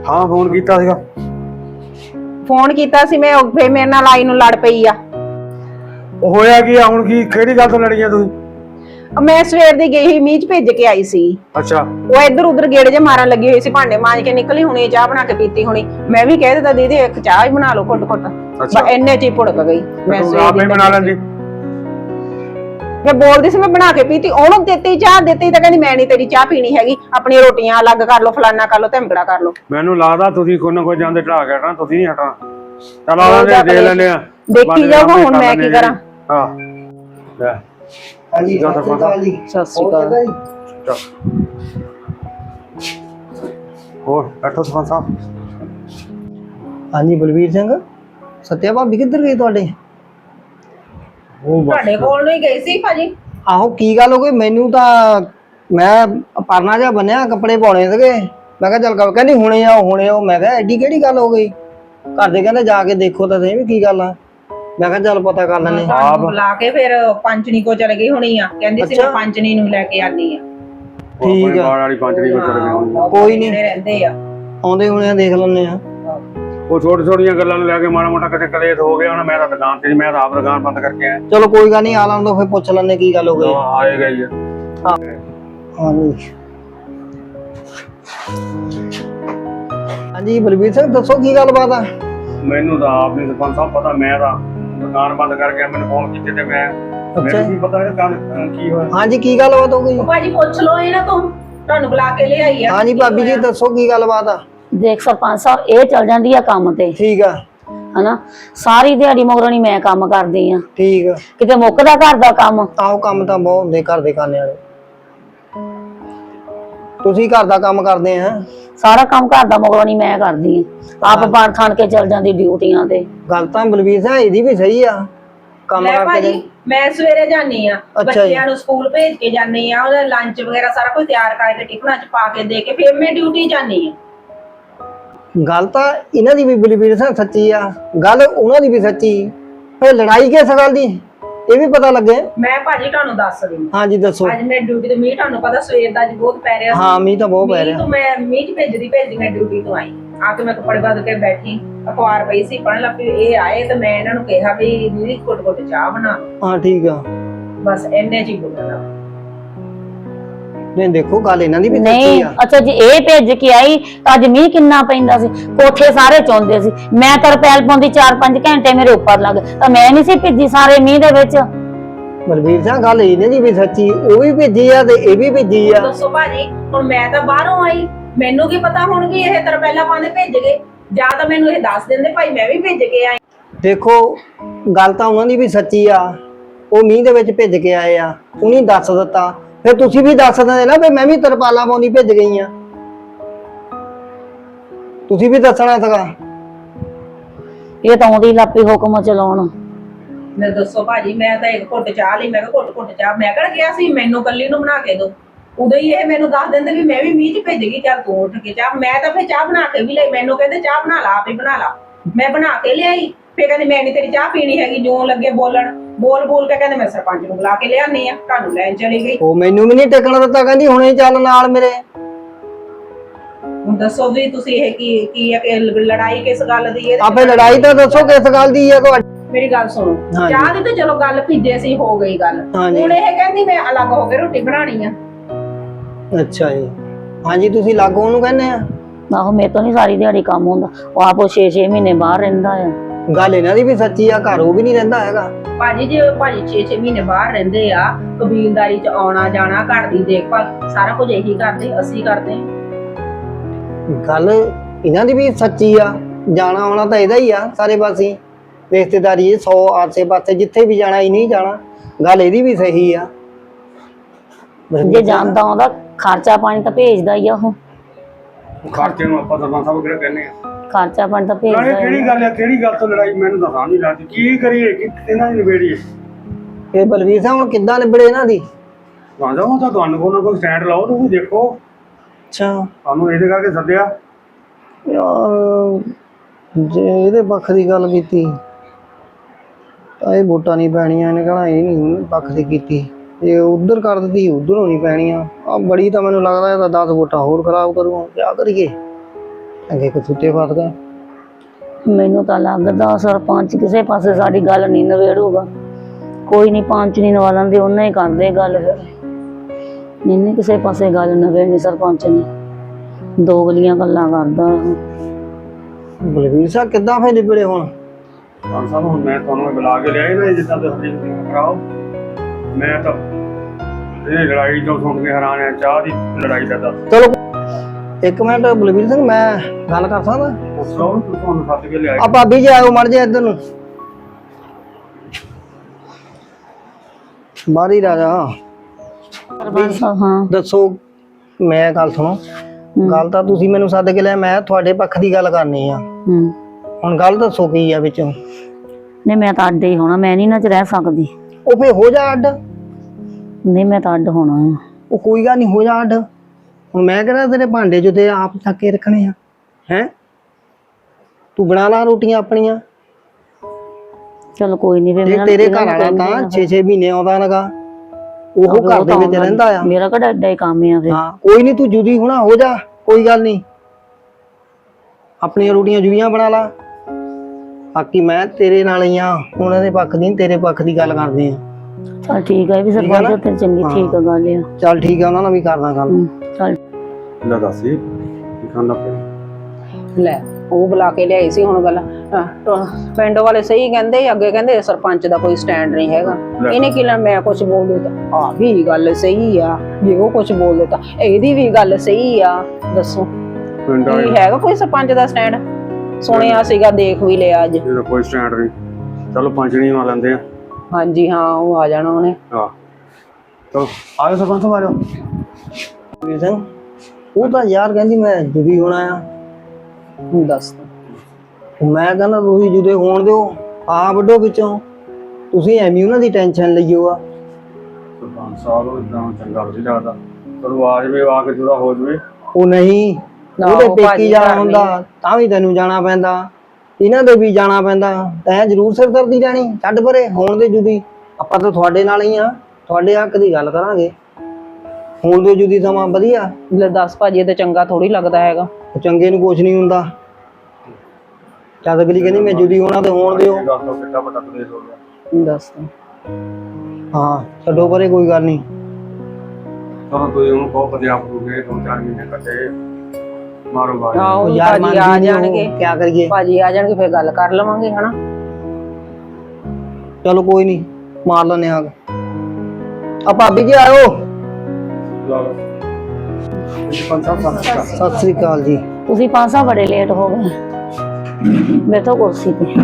Speaker 3: ਹਾਂ ਫੋਨ ਕੀਤਾ ਸੀਗਾ।
Speaker 2: ਫੋਨ ਕੀਤਾ ਸੀ ਮੈਂ ਉਹ ਫੇ ਮੇਰੇ ਨਾਲ ਆਈ ਨੂੰ ਲੜ ਪਈ ਆ।
Speaker 3: ਉਹ ਹੋਇਆ ਕੀ ਆ ਹੁਣ ਕੀ ਕਿਹੜੀ ਗੱਲ ਤੋਂ ਲੜੀਆਂ ਤੁਸੀਂ?
Speaker 2: ਮੈਂ ਸਵੇਰ ਦੀ ਗਈ ਸੀ ਮੀਂਹ ਚ ਭੇਜ ਕੇ ਆਈ ਸੀ।
Speaker 3: ਅੱਛਾ।
Speaker 2: ਉਹ ਇੱਧਰ ਉੱਧਰ ਗੇੜੇ ਜੇ ਮਾਰਨ ਲੱਗੀ ਹੋਈ ਸੀ ਭਾਂਡੇ ਮਾਂਜ ਕੇ ਨਿਕਲੀ ਹੁਣੀ ਚਾਹ ਬਣਾ ਕੇ ਪੀਤੀ ਹੁਣੀ। ਮੈਂ ਵੀ ਕਹਿ ਦਿੱਤਾ ਦੀਦੀ ਇੱਕ ਚਾਹ ਹੀ ਬਣਾ ਲਓ ਘੁੱਟ ਘੁੱਟ
Speaker 3: ਅੱਛਾ।
Speaker 2: ਬਸ ਇੰਨੇ ਚ ਹੀ ਭੁੜਕ ਗਈ ਮੈਂ
Speaker 3: ਤੂੰ
Speaker 2: ਸਵੇਰ ਦੀ
Speaker 3: ਬਣਾ ਲੈਂਦੀ।
Speaker 2: ਮੈਂ ਬੋਲਦੀ ਸੀ ਮੈਂ ਬਣਾ ਕੇ ਪੀਤੀ। ਉਹਨੂੰ ਦਿੱਤੀ ਚਾਹ ਦਿੱਤੀ ਤਾਂ ਕਹਿੰਦੀ ਮੈਂ ਨਹੀਂ ਤੇਰੀ ਚਾਹ ਪੀਣੀ ਹੈਗੀ। ਆਪਣੀਆਂ ਰੋਟੀਆਂ ਅਲੱਗ ਕਰ ਲਓ ਫਲਾਨਾ ਕਰ ਲਓ ਧਮਕੜਾ ਕਰ ਲਓ।
Speaker 3: ਮੈਨੂੰ ਲੱਗਦਾ ਤੁਸੀਂ ਕੋਈ ਨਾ ਕੋਈ ਜਾਂਦੇ ਢਾ ਕੇ ਹਟਣਾ ਤੁਸੀਂ ਨਹੀਂ ਹਟਣਾ। ਚਲ ਆ ਲੈਂਦੇ ਦੇ ਲੈਂਦੇ ਆ।
Speaker 2: ਦੇਖੀ ਜਾਊਗਾ ਹੁਣ ਮੈਂ ਕੀ ਕਰਾਂ।
Speaker 3: ਹਾਂ। ਲੈ।
Speaker 4: ਹਾਂਜੀ
Speaker 3: ਜਾ ਤਾਂ
Speaker 4: ਸਤਿ ਸ਼੍ਰੀ ਅਕਾਲ ਜੀ।
Speaker 2: ਸਤਿ ਸ਼੍ਰੀ
Speaker 4: ਹੋਰ
Speaker 2: ਅਕਾਲ।
Speaker 4: ਕਿੱਦਾਂ ਜੀ?
Speaker 3: ਚੱਲ। ਹੋਰ ਬੈਠੋ ਸਰਪੰਚ ਸਾਹਿਬ।
Speaker 4: ਹਾਂਜੀ ਬਲਵੀਰ ਸਿੰਘ ਸਤਿਆ ਭਾਬੀ ਕਿੱਧਰ ਗਈ ਤੁਹਾਡੇ?
Speaker 3: ਉਹ
Speaker 2: ਤੁਹਾਡੇ ਕੋਲ ਨੂੰ ਹੀ ਗਈ ਸੀ ਭਾਜੀ?
Speaker 4: ਆਹੋ ਕੀ ਗੱਲ ਹੋ ਗਈ? ਮੈਨੂੰ ਤਾਂ ਮੈਂ ਪਰਨਾ ਜਿਹਾ ਬੰਨਿਆ ਕੱਪੜੇ ਪਾਉਣੇ ਸੀਗੇ। ਮੈਂ ਕਿਹਾ ਚੱਲ ਗੱਲ ਕਹਿੰਦੀ ਹੁਣੇ ਆਓ ਹੁਣੇ ਆਓ। ਮੈਂ ਕਿਹਾ ਐਡੀ ਕਿਹੜੀ ਗੱਲ ਹੋ ਗਈ? ਘਰ ਦੇ ਕਹਿੰਦੇ ਜਾ ਕੇ ਦੇਖੋ ਤਾਂ ਸਹੀ ਵੀ ਕੀ ਗੱਲ ਆ। ਮੈਂ ਕਿਹਾ ਚੱਲ ਪਤਾ ਕਰ ਲੈਨੇ
Speaker 2: ਤੁਹਾਨੂੰ ਬੁਲਾ ਕੇ ਫਿਰ ਪੰਚਨੀ ਕੋ ਚਲੇ ਗਈ ਹੋਣੀ ਆ। ਕਹਿੰਦੀ ਸੀ ਮੈਂ ਪੰਚਨੀ ਨੂੰ ਲੈ ਕੇ ਆਨੀ ਆ।
Speaker 3: ਠੀਕ ਆ। ਵਾਲੀ ਪੰਜੜੀ ਵਿੱਚ ਚਲੇ ਗਏ
Speaker 4: ਕੋਈ ਨੀ।
Speaker 2: ਰਹਿੰਦੇ ਆ।
Speaker 4: ਆਉਂਦੇ ਹੁਣੇ ਆ ਦੇਖ ਲੈਨੇ ਆ
Speaker 3: ਉਹ ਛੋਟੀ ਛੋਟੀਆਂ ਗੱਲਾਂ ਨੂੰ ਲੈ ਕੇ ਮਾੜਾ ਮੋਟਾ ਕਦੇ ਕਲੇਸ਼ ਹੋ ਗਿਆ ਹੁਣ ਮੈਂ ਤਾਂ ਦੁਕਾਨ ਤੇ ਸੀ, ਮੈਂ ਤਾਂ ਆਪ ਦੁਕਾਨ ਬੰਦ ਕਰਕੇ ਆਇਆ।
Speaker 4: ਚਲੋ ਕੋਈ ਗੱਲ ਨਹੀਂ ਆ ਲਾਂ ਫਿਰ ਪੁੱਛ ਲੈਨੇ ਕੀ ਗੱਲ ਹੋ ਗਈ।
Speaker 3: ਆਏਗਾ ਹੀ ਆ।
Speaker 4: ਹਾਂਜੀ ਹਾਂਜੀ ਬਲਬੀਰ ਸਿੰਘ ਦੱਸੋ ਕੀ ਗੱਲਬਾਤ ਆ?
Speaker 3: ਮੈਨੂੰ ਤਾਂ ਆਪ ਨਹੀਂ ਸਰਪੰਚ ਸਾਹਿਬ ਪਤਾ ਮੈਂ ਤਾਂ ਦੁਕਾਨ ਬੰਦ ਕਰਕੇ ਮੈਨੂੰ ਫੋਨ ਕੀਤੇ ਤੇ ਮੈਂ ਮੈਨੂੰ ਕੀ ਪਤਾ ਇਹ ਕੰਮ ਕੀ ਹੋਇਆ।
Speaker 4: ਹਾਂਜੀ ਕੀ ਗੱਲਬਾਤ ਹੋ ਗਈ?
Speaker 2: ਭਾਜੀ ਪੁੱਛ ਲਓ ਇਹਨਾਂ ਤੋਂ ਤੁਹਾਨੂੰ ਬੁਲਾ ਕੇ ਲਿਆਈ ਆ।
Speaker 4: ਹਾਂਜੀ ਭਾਬੀ ਜੀ ਦੱਸੋ ਕੀ ਗੱਲਬਾਤ ਆ?
Speaker 1: ਦੇਖ ਸਰਪੰਚ ਸਾਹਿਬ ਇਹ ਚਲ ਜਾਂਦੀ ਆ ਕੰਮ ਤੇ।
Speaker 4: ਠੀਕ ਆ।
Speaker 1: ਹਨਾ? ਸਾਰੀ ਦਿਹਾੜੀ ਮਗਰੋਂ ਨਹੀਂ ਮੈਂ ਕੰਮ ਕਰਦੀ ਆ।
Speaker 4: ਠੀਕ ਆ।
Speaker 1: ਕਿਤੇ ਮੁੱਕਦਾ ਘਰ ਦਾ ਕੰਮ?
Speaker 4: ਆਹੋ ਕੰਮ ਤਾਂ ਬਹੁਤ ਹੁੰਦੇ ਘਰ ਦੇ ਖਾਣੇ ਵਾਲੇ ਤੁਸੀਂ ਘਰ ਦਾ ਕੰਮ ਕਰਦੇ ਆ?
Speaker 1: ਸਾਰਾ ਕੰਮ ਘਰ ਦਾ ਮਗਰੋਂ ਨਹੀਂ ਮੈਂ ਕਰਦੀ। ਆ ਆਪ ਬਣ ਥਾਣ ਕੇ ਚਲ ਜਾਂਦੀ ਡਿਊਟੀਆਂ ਤੇ।
Speaker 4: ਗੱਲ ਤਾਂ ਬਲਬੀਰ ਸਿੰਘ ਇਹਦੀ ਵੀ ਸਹੀ ਆ। ਕੰਮ
Speaker 2: ਮੈਂ
Speaker 4: ਕਰਕੇ
Speaker 2: ਭਾਜੀ ਮੈਂ ਸਵੇਰੇ ਜਾਨੀ ਆ।
Speaker 4: ਅੱਛਾ ਜੀ।
Speaker 2: ਬੱਚਿਆਂ ਨੂੰ ਸਕੂਲ ਭੇਜ ਕੇ ਜਾਨੀ ਆ ਉਹਦਾ ਲੰਚ ਵਗੈਰਾ ਸਾਰਾ ਕੁਝ ਤਿਆਰ ਕਰਕੇ ਟਿਫਨਾਂ 'ਚ ਪਾ ਕੇ ਦੇ ਕੇ ਫਿਰ ਮੈਂ ਡਿਊਟੀ ਜਾਨੀ ਆ।
Speaker 4: ਗੱਲ ਤਾਂ ਇਹਨਾਂ ਦੀ ਵੀ ਬਲਬੀਰ ਸਿੰਘ ਸੱਚੀ ਆ। ਗੱਲ ਉਹਨਾਂ ਦੀ ਵੀ ਸੱਚੀ। ਫਿਰ ਲੜਾਈ ਕਿਸ ਗੱਲ ਦੀ? ਇਹ ਵੀ ਪਤਾ ਲੱਗੇ?
Speaker 2: ਮੈਂ ਭਾਜੀ ਤੁਹਾਨੂੰ ਦੱਸ ਦਿੰਦੀ
Speaker 4: ਹਾਂਜੀ ਦੱਸੋ।
Speaker 2: ਅੱਜ ਮੈਂ ਡਿਊਟੀ ਤੇ ਮੀਂਹ ਤੁਹਾਨੂੰ ਪਤਾ ਸਵੇਰ ਦਾ ਅੱਜ ਬਹੁਤ ਪੈ ਰਿਹਾ ਸੀ।
Speaker 4: ਹਾਂ ਮੀਂਹ ਤਾਂ ਬਹੁਤ ਪੈ
Speaker 2: ਮੀਂਹ
Speaker 4: ਰਿਹਾ।
Speaker 2: ਤੋਂ ਮੈਂ ਮੀਂਹ 'ਚ ਭੇਜਦੀ ਭੇਜਦੀ ਮੈਂ ਡਿਊਟੀ ਤੋਂ ਆਈ। ਆ ਕੇ ਮੈਂ ਕੱਪੜੇ ਬਦਲ ਕੇ ਬੈਠੀ ਅਖਬਾਰ ਪਈ ਸੀ ਪੜ੍ਹਨ ਲੱਗ ਪਈ ਇਹ ਆਏ ਤੇ ਮੈਂ ਇਹਨਾਂ ਨੂੰ ਕਿਹਾ ਵੀ ਨੀਰੀ ਘੁੱਟ ਘੁੱਟ ਚਾਹ ਬਣਾ।
Speaker 4: ਹਾਂ ਠੀਕ ਆ।
Speaker 2: ਬਸ ਇੰਨੇ ਚ ਹੀ ਬੋਲਣਾ
Speaker 4: ਨਹੀਂ ਦੇਖੋ ਗੱਲ ਇਹਨਾਂ ਦੀ ਵੀ ਸੱਚੀ
Speaker 1: ਨਹੀਂ
Speaker 4: ਆ।
Speaker 1: ਅੱਛਾ ਜੀ ਇਹ ਭੇਜ ਕੇ ਆਈ ਤਾਂ ਅੱਜ ਮੀਂਹ ਕਿੰਨਾ ਪੈਂਦਾ ਸੀ? ਕੋਠੇ ਸਾਰੇ ਚੌਂਦੇ ਸੀ। ਮੈਂ ਤਾਂ ਪੈਲ ਪਾਉਂਦੀ 4-5 ਘੰਟੇ ਮੇਰੇ ਉੱਪਰ ਲੱਗ। ਤਾਂ ਮੈਂ ਨਹੀਂ ਸੀ ਭਿੱਜੀ ਸਾਰੇ ਮੀਂਹ ਦੇ ਵਿੱਚ।
Speaker 4: ਬਲਬੀਰ ਸਿੰਘ ਗੱਲ ਇਹਨਾਂ ਦੀ ਵੀ ਸੱਚੀ ਉਹ ਵੀ ਭੇਜੀ ਆ ਤੇ ਇਹ ਵੀ ਭੇਜੀ ਆ।
Speaker 2: ਦੱਸੋ ਭਾਜੀ ਹੁਣ ਮੈਂ ਤਾਂ ਬਾਹਰੋਂ ਆਈ। ਮੈਨੂੰ ਕੀ ਪਤਾ ਹੁਣ ਕਿ ਇਹ ਤਰ ਪਹਿਲਾਂ ਪਾਉਂਦੇ ਭੇਜ ਗਏ? ਜਾਂ ਤਾਂ ਮੈਨੂੰ ਇਹ ਦੱਸ ਦਿੰਦੇ ਭਾਈ ਮੈਂ ਵੀ ਭੇਜ ਕੇ ਆਈ।
Speaker 4: ਦੇਖੋ ਗੱਲ ਤਾਂ ਉਹਨਾਂ ਦੀ ਵੀ ਸੱਚੀ ਆ। ਉਹ ਮੀਂਹ ਦੇ ਵਿੱਚ ਭਿੱਜ ਕੇ ਆਏ ਆ। ਉਹਨੇ ਦੱਸ ਦਿੱਤਾ। ਫਿਰ ਤੁਸੀਂ ਵੀ ਦੱਸ ਦਿੰਦੇ ਨਾ ਵੀ ਮੈਂ ਵੀ ਤਰਪਾਲਾਂ ਪਾਉਂਦੀ ਭਿੱਜ ਗਈ ਆ। ਤੁਸੀਂ ਵੀ ਦੱਸਣਾ ਸੀਗਾ।
Speaker 1: ਇਹ ਤਾਂ ਉਹਦੀ ਲਾਪੀ ਹੁਕਮ ਚਲਾਉਣ।
Speaker 2: ਮੈਂ ਦੱਸੋ ਭਾਜੀ ਮੈਂ ਤਾਂ ਇੱਕ ਘੁੱਟ ਚਾਹ ਲਈ ਮੈਂ ਕਿਹਾ ਘੁੱਟ ਘੁੱਟ ਚਾਹ। ਮੈਂ ਕਿਹੜਾ ਕਿਹਾ ਸੀ ਮੈਨੂੰ ਕੱਲੀ ਨੂੰ ਬਣਾ ਕੇ ਦਿਓ ਉਦੋਂ ਹੀ ਇਹ ਮੈਨੂੰ ਦੱਸ ਦਿੰਦੇ ਵੀ ਮੈਂ ਵੀ ਮੀਂਹ 'ਚ ਭੇਜ ਗਈ ਚੱਲ ਤੂੰ ਉੱਠ ਕੇ ਚਾਹ। ਮੈਂ ਤਾਂ ਫਿਰ ਚਾਹ ਬਣਾ ਕੇ ਵੀ ਲਈ ਮੈਨੂੰ ਕਹਿੰਦੇ ਚਾਹ ਬਣਾ ਲਾ ਆਪੇ ਬਣਾ ਲਾ। ਮੈਂ ਬਣਾ ਕੇ ਲਿਆਈ। ਫਿਰ ਕਹਿੰਦੇ ਮੈਂ ਨਹੀਂ ਤੇਰੀ ਚਾਹ ਪੀਣੀ ਹੈਗੀ ਜੋ ਲੱਗੇ ਬੋਲਣ। ਬੋਲ ਬੋਲ ਕੇ ਕਹਿੰਦੇ ਮੈਂ ਸਰਪੰਚ ਨੂੰ ਬੁਲਾ ਕੇ ਲਿਆਨੀ ਆ ਤੁਹਾਨੂੰ ਲੈਣ ਚਲੀ ਗਈ।
Speaker 4: ਉਹ ਮੈਨੂੰ ਵੀ ਨਹੀਂ ਟਿਕਣ ਦਿੱਤਾ ਕਹਿੰਦੀ ਹੁਣੇ ਚੱਲ ਨਾਲ ਮੇਰੇ।
Speaker 2: ਹੁਣ ਦੱਸੋ ਵੀ ਤੁਸੀਂ ਇਹ ਕੀ ਕੀ ਹੈ ਕਿ ਲੜਾਈ ਕਿਸ ਗੱਲ ਦੀ ਹੈ
Speaker 4: ਆਪੇ ਲੜਾਈ ਤਾਂ ਦੱਸੋ ਕਿਸ ਗੱਲ ਦੀ ਆ ਤੁਹਾਡੀ।
Speaker 2: ਮੇਰੀ ਗੱਲ ਸੁਣੋ
Speaker 4: ਹਾਂਜੀ।
Speaker 2: ਚਾਹ ਦੀ ਤਾਂ ਚਲੋ ਗੱਲ ਭਿੱਜੇ ਸੀ ਹੋ ਗਈ ਗੱਲ।
Speaker 4: ਹਾਂਜੀ।
Speaker 2: ਹੁਣ ਇਹ ਕਹਿੰਦੀ ਮੈਂ ਅਲੱਗ ਹੋ ਕੇ ਰੋਟੀ ਬਣਾਣੀ ਆ।
Speaker 4: ਅੱਛਾ ਜੀ। ਹਾਂਜੀ ਤੁਸੀਂ ਲਾਗੋ ਉਹਨੂੰ ਕਹਿੰਦੇ ਆ।
Speaker 1: ਆਹੋ ਮੇਰੇ ਤੋਂ ਨਹੀਂ ਸਾਰੀ ਦਿਹਾੜੀ ਕੰਮ ਹੁੰਦਾ। ਉਹ ਆਪੋ 6-6 ਮਹੀਨੇ ਬਾਹਰ ਰਹਿੰਦਾ ਆ।
Speaker 4: ਗੱਲ ਇਹਨਾਂ ਦੀ ਵੀ ਸੱਚੀ ਆ ਘਰ ਉਹ ਵੀ ਨਹੀਂ ਰਹਿੰਦਾ ਹੈਗਾ।
Speaker 2: ਭਾਜੀ ਜੇ ਭਾਜੀ 6-6 ਮਹੀਨੇ ਬਾਹਰ ਰਹਿੰਦੇ ਆ ਕਬੀਲਦਾਰੀ ਚ ਆਉਣਾ ਜਾਣਾ ਘਰ ਦੀ ਦੇਖਭਾਲ ਸਾਰਾ ਕੁਝ ਇਹੀ ਕਰਦੇ ਅਸੀਂ ਕਰਦੇ।
Speaker 4: ਗੱਲ ਇਹਨਾਂ ਦੀ ਵੀ ਸੱਚੀ ਆ ਜਾਣਾ ਆਉਣਾ ਤਾਂ ਇਹਦਾ ਹੀ ਆ ਸਾਰੇ ਪਾਸੇ। ਰਿਸ਼ਤੇਦਾਰੀ 100 ਆਸੇ ਪਾਸੇ ਜਿੱਥੇ ਵੀ ਜਾਣਾ ਹੀ ਨਹੀਂ ਜਾਣਾ ਗੱਲ ਇਹਦੀ ਵੀ ਸਹੀ ਆ।
Speaker 1: ਜੇ ਜਾਂਦਾ ਆਉਂਦਾ ਖਰਚਾ ਪਾਣੀ ਤਾਂ ਭੇਜਦਾ ਹੀ ਆ ਉਹ।
Speaker 3: ਖਰਚੇ ਨੂੰ ਆਪਾਂ ਸਰਪੰਚ ਸਾਹਿਬ ਕਿਹੜਾ ਕਹਿੰਦੇ ਆ?
Speaker 1: ਖਰਚਾ ਪਾਣੀ ਤਾਂ
Speaker 3: ਨਾਲੇ
Speaker 1: ਭੇਜਦਾ ਹੀ
Speaker 3: ਕਿਹੜੀ ਗੱਲ ਆ ਕਿਹੜੀ ਗੱਲ ਤੋਂ ਲੜਾਈ ਮੈਨੂੰ ਤਾਂ ਸਮਝ ਨਹੀਂ ਲੱਗਦੀ। ਕੀ ਕਰੀਏ ਕਿ ਇਹਨਾਂ ਦੀ ਨਿਬੇੜੀਏ
Speaker 4: ਇਹ ਬਲਵੀਰ ਸਿੰਘ ਹੁਣ ਕਿੱਦਾਂ ਨਿਬੜੇ ਇਹਨਾਂ ਦੀ?
Speaker 3: ਗਾਂਜਾ ਉਹ ਤਾਂ ਤੁਹਾਨੂੰ ਕੋਈ ਨਾ ਕੋਈ ਸਟੈਂਡ ਲਾਓ ਤੁਸੀਂ ਦੇਖੋ।
Speaker 4: ਅੱਛਾ।
Speaker 3: ਤੁਹਾਨੂੰ ਇਹਦੇ ਕਰਕੇ ਸੱਦਿਆ।
Speaker 4: ਯਾਰ ਜੇ ਇਹਦੇ ਪੱਖ ਦੀ ਗੱਲ ਕੀਤੀ ਤਾਂ ਇਹ ਵੋਟਾਂ ਨਹੀਂ ਪੈਣੀਆਂ ਇਹਨੇ ਕਹਣਾ ਇਹ ਨਹੀਂ ਪੱਖ ਦੀ ਕੀਤੀ। ਜੇ ਉਧਰ ਕਰ ਦਿੱਤੀ ਉਧਰੋਂ ਨਹੀਂ ਪੈਣੀਆਂ। ਆ ਬੜੀ ਤਾਂ ਮੈਨੂੰ ਲੱਗਦਾ ਇਹ ਤਾਂ 10 ਵੋਟਾਂ ਹੋਰ ਖਰਾਬ ਕਰੂਗਾ ਕੀ ਕਰੀਏ? ਅੱਗੇ ਕੋ ਸੁੱਤੇ ਗਿਆ
Speaker 1: ਮੈਨੂੰ ਤਾਂ ਲੱਗਦਾ ਸਰਪੰਚ ਕਿਸੇ ਪਾਸੇ ਸਾਡੀ ਗੱਲ ਨਹੀਂ ਨਵੇੜੂਗਾ ਕੋਈ ਨਹੀਂ ਪੰਚ ਨਹੀਂ ਨਵਾ ਲੈਂਦੇ ਉਹਨੇ ਹੀ ਕਰਦੇ ਗੱਲ ਫਿਰ। ਇਹਨੇ ਕਿਸੇ ਪਾਸੇ ਗੱਲ ਨਵੇੜਨੀ ਸਰਪੰਚ ਨੇ। ਦੋਗਲੀਆਂ ਗੱਲਾਂ ਕਰਦਾ।
Speaker 4: ਬਲਵੀਰ ਸਾਹਿਬ ਕਿੱਦਾਂ ਫੇ ਨਿਬੜੇ ਹੁਣ?
Speaker 3: ਸਰਪੰਚ ਸਾਹਿਬ ਹੁਣ ਮੈਂ ਤੁਹਾਨੂੰ ਬੁਲਾ ਕੇ ਲਿਆਈ ਨਾ ਜਿੱਦਾਂ ਤੁਸੀਂ ਹਰੀਕ ਕਰਾਓ। ਮੈਂ ਤਾਂ ਇਹ ਲੜਾਈ ਤੋਂ ਸੁਣ ਕੇ ਹੈਰਾਨ ਆ ਚਾਹ ਦੀ ਲੜਾਈ ਦਾ ਦੱਸ।
Speaker 4: ਚਲੋ ਇੱਕ ਮਿੰਟ ਬਲਵੀਰ ਸਿੰਘ ਮੈਂ ਗੱਲ ਕਰ ਸਕਦਾ?
Speaker 3: ਤੁਹਾਨੂੰ ਕੇ
Speaker 4: ਆ ਭਾਬੀ ਜੀ ਆਇਓ ਮੜ ਜਾ ਇੱਧਰ ਨੂੰ। ਮਾਰੀ ਰਾਜਾ।
Speaker 1: ਸਰਪੰਚ ਸਾਹਿਬ ਹਾਂ।
Speaker 4: ਦੱਸੋ ਮੈਂ ਗੱਲ ਸੁਣੋ। ਗੱਲ ਤਾਂ ਤੁਸੀਂ ਮੈਨੂੰ ਸੱਦ ਕੇ ਲਿਆ ਮੈਂ ਤੁਹਾਡੇ ਪੱਖ ਦੀ ਗੱਲ ਕਰਨੀ ਆ।
Speaker 1: ਹੂੰ।
Speaker 4: ਹੁਣ ਗੱਲ ਦੱਸੋ ਕੀ ਆ ਵਿੱਚੋਂ?
Speaker 1: ਨਹੀਂ ਮੈਂ ਤਾਂ ਅੱਡੇ ਹੀ ਹੋਣਾ ਮੈਂ ਨਹੀਂ ਨਾ ਚ ਰਹਿ ਸਕਦੀ।
Speaker 4: ਉਹ ਫੇ ਹੋ ਜਾ ਅੱਡ।
Speaker 1: ਨਹੀਂ ਮੈਂ ਤਾਂ ਅੱਡ ਹੋਣਾ ਆ।
Speaker 4: ਉਹ ਕੋਈ ਗੱਲ ਨਹੀਂ ਹੋ ਜਾ ਅੱਡ। ਹੁਣ ਮੈਂ ਕਹਿੰਦਾ ਤੇਰੇ ਭਾਂਡੇ ਜੁਦੇ ਆਪ ਚੱਕ ਕੇ ਰੱਖਣੇ ਆ। ਹੈ? ਤੂੰ ਬਣਾ ਲਾ ਰੋਟੀਆਂ ਆਪਣੀਆਂ।
Speaker 1: ਚਲ ਕੋਈ ਨਹੀਂ
Speaker 4: ਤੇ ਤੇਰੇ ਘਰ ਵਾਲਾ ਤਾਂ 6-6 ਮਹੀਨੇ ਆਉਂਦਾ ਲਗਾ ਉਹ ਘਰ ਦੇ ਵਿੱਚ ਰਹਿੰਦਾ ਆ।
Speaker 1: ਮੇਰਾ ਕਿਹੜਾ ਐਡਾ ਹੀ ਕੰਮ ਆ ਫੇ
Speaker 4: ਹਾਂ ਕੋਈ ਨਹੀਂ ਤੂੰ ਜੁਦੀ ਹੋਣਾ ਹੋ ਜਾ ਕੋਈ ਗੱਲ ਨਹੀਂ ਆਪਣੀਆਂ ਰੋਟੀਆਂ ਜੁਦੀਆਂ ਬਣਾ ਲਾ। ਬਾਕੀ ਮੈਂ ਤੇਰੇ ਨਾਲ ਹੀ ਆ ਉਹਨਾਂ ਦੇ ਪੱਖ ਦੀ ਤੇਰੇ ਪੱਖ ਦੀ ਗੱਲ ਕਰਦੇ ਆ।
Speaker 1: ਚਲ ਠੀਕ ਇਹ ਵੀ
Speaker 4: ਠੀਕ ਆ ਨਾ?
Speaker 1: ਸਰਪੰਚ ਤੇ ਚੰਗੀ ਠੀਕ ਆ ਗੱਲ ਆ।
Speaker 4: ਚੱਲ ਠੀਕ ਆ ਉਹਨਾਂ ਨਾਲ ਵੀ ਕਰਦਾ ਗੱਲ।
Speaker 1: ਚਲ।
Speaker 3: ਲੈ ਦੱਸ ਜੀ ਕੀ ਖਾਂਦਾ ਪਿਆ?
Speaker 2: ਲੈ ਉਹ ਬੁਲਾ ਕੇ ਲਿਆਈ ਸੀ ਹੁਣ ਗੱਲ। ਟ- ਪਿੰਡ ਵਾਲੇ ਸਹੀ ਕਹਿੰਦੇ ਅੱਗੇ ਕਹਿੰਦੇ ਸਰਪੰਚ ਦਾ ਕੋਈ ਸਟੈਂਡ ਨਹੀਂ ਹੈਗਾ।
Speaker 3: ਲੈ।
Speaker 2: ਇਹਨੇ ਕੀ ਲੈਣਾ ਮੈਂ ਕੁਝ ਬੋਲ ਦਿੱਤਾ। ਆ ਵੀ ਗੱਲ ਸਹੀ ਆ ਜੇ ਉਹ ਕੁਝ ਬੋਲ ਦਿੱਤਾ। ਇਹਦੀ ਵੀ ਗੱਲ ਸਹੀ ਆ ਦੱਸੋ।
Speaker 3: ਪਿੰਡ ਵਾਲੇ
Speaker 2: ਹੈਗਾ ਕੋਈ ਸਰਪੰਚ ਦਾ ਸਟੈਂਡ? ਸੁਣਿਆ ਸੀਗਾ ਦੇਖ ਵੀ ਲਿਆ ਅੱਜ।
Speaker 3: ਇਹਦਾ ਕੋਈ ਸਟੈਂਡ ਨਹੀਂ। ਚਲੋ ਪੰਜਣੀ ਮਾ ਲੈਂਦੇ ਆ।
Speaker 2: ਹਾਂਜੀ ਹਾਂ ਉਹ ਆ ਜਾਣਾ ਉਹਨੇ।
Speaker 3: ਹਾਂ। ਚਲੋ ਆਜੋ ਸਰਪੰਚ ਸਾਹਿਬ ਆਜੋ
Speaker 4: ਵੀਰ ਸਿੰਘ ਉਹ ਤਾਂ ਯਾਰ ਕਹਿੰਦੀ ਮੈਂ ਜੁਦੀ ਹੋਣਾ ਆ।
Speaker 2: ਹੁਣ ਦੱਸ।
Speaker 4: ਮੈਂ ਕਹਿੰਦਾ ਤੁਸੀਂ ਜੁਦੇ ਹੋਣ ਦਿਓ ਆ ਵੱਡੋ ਵਿੱਚੋਂ। ਤੁਸੀਂ ਐਵੇਂ ਉਹਨਾਂ ਦੀ ਟੈਨਸ਼ਨ ਲਈਓ ਆ।
Speaker 3: ਸਰਪੰਚ ਸਾਹਿਬ ਇਦਾਂ ਚੰਗਾ ਨਹੀਂ ਲੱਗਦਾ। ਚਲੋ ਆ ਜਵੇ ਆ ਕੇ ਜੁਦਾ ਹੋ ਜਵੇ।
Speaker 4: ਉਹ ਨਹੀਂ ਉਹਦੇ
Speaker 2: ਉਹ
Speaker 4: ਪੇਕੀ ਜਾਣਾ ਹੁੰਦਾ ਤਾਂ ਵੀ ਤੈਨੂੰ ਜਾਣਾ ਪੈਂਦਾ। ਇਹਨਾਂ ਦੇ ਵੀ ਜਾਣਾ ਪੈਂਦਾ। ਤੈਂ ਜ਼ਰੂਰ ਸਿਰਦਰਦੀ ਜਾਣੀ ਛੱਡ ਪਰੇ ਹੋਣ ਦੇ ਜੁਦੀ। ਆਪਾਂ ਤਾਂ ਤੁਹਾਡੇ ਨਾਲ ਹੀ ਆ ਤੁਹਾਡੇ ਹੱਕ ਦੀ ਗੱਲ ਕਰਾਂਗੇ। ਹੋਣ ਦੇ ਜੁਦੀ ਸਮਾਂ ਵਧੀਆ।
Speaker 2: ਲੈ ਦੱਸ ਭਾਜੀ ਇਹ ਤਾਂ ਚੰਗਾ ਥੋੜੀ ਲੱਗਦਾ ਹੈਗਾ।
Speaker 4: ਉਹ ਚੰਗੇ ਨੂੰ ਕੁਝ ਨਹੀਂ ਹੁੰਦਾ। ਜਦ ਅਗਲੀ ਕਹਿੰਦੀ ਮੈਂ ਜੁਦੀ ਹੋਣਾ ਤੇ ਹੋਣ ਦਿਓ।
Speaker 3: ਕਿੱਡਾ ਵੱਡਾ ਕਲੇਸ਼ ਹੋ ਗਿਆ
Speaker 2: ਦੱਸ
Speaker 4: ਹਾਂ ਛੱਡੋ ਪਰੇ ਕੋਈ ਗੱਲ ਨਹੀਂ।
Speaker 3: ਚਲੋ ਤੁਸੀਂ ਉਹਨੂੰ ਕਹੋ ਪੰਜਾਬ ਨੂੰ ਗਏ ਦੋ ਚਾਰ ਮਹੀਨੇ ਕੱਟੇ। ਮਾਰੋ ਬਾਜ
Speaker 2: ਆਹੋ
Speaker 4: ਉਹ ਯਾਰ
Speaker 2: ਭਾਜੀ ਆ
Speaker 4: ਮੰਨਦੀ ਨੀ
Speaker 2: ਜਾਣਗੇ।
Speaker 4: ਉਹ, ਕਿਆ ਕਰੀਏ?
Speaker 2: ਭਾਜੀ ਆ ਜਾਣਗੇ ਫਿਰ ਗੱਲ ਕਰ ਲਵਾਂਗੇ ਹਨਾ?
Speaker 4: ਚਲੋ ਕੋਈ ਨਹੀਂ ਮਾਰ ਲੈਨੇ ਆ ਆ ਭਾਬੀ ਜੀ ਆਇਓ
Speaker 3: ਸਰਪੰਚ ਸਾਹਿਬ ਸਤਿ ਸ਼੍ਰੀ ਅਕਾਲ
Speaker 4: ਸਤਿ ਸ੍ਰੀ ਅਕਾਲ ਜੀ।
Speaker 1: ਤੁਸੀਂ ਪਾਸਾ ਬੜੇ ਲੇਟ ਹੋ ਗਏ। ਬੈਠੋ ਕੁਰਸੀ ਤੇ।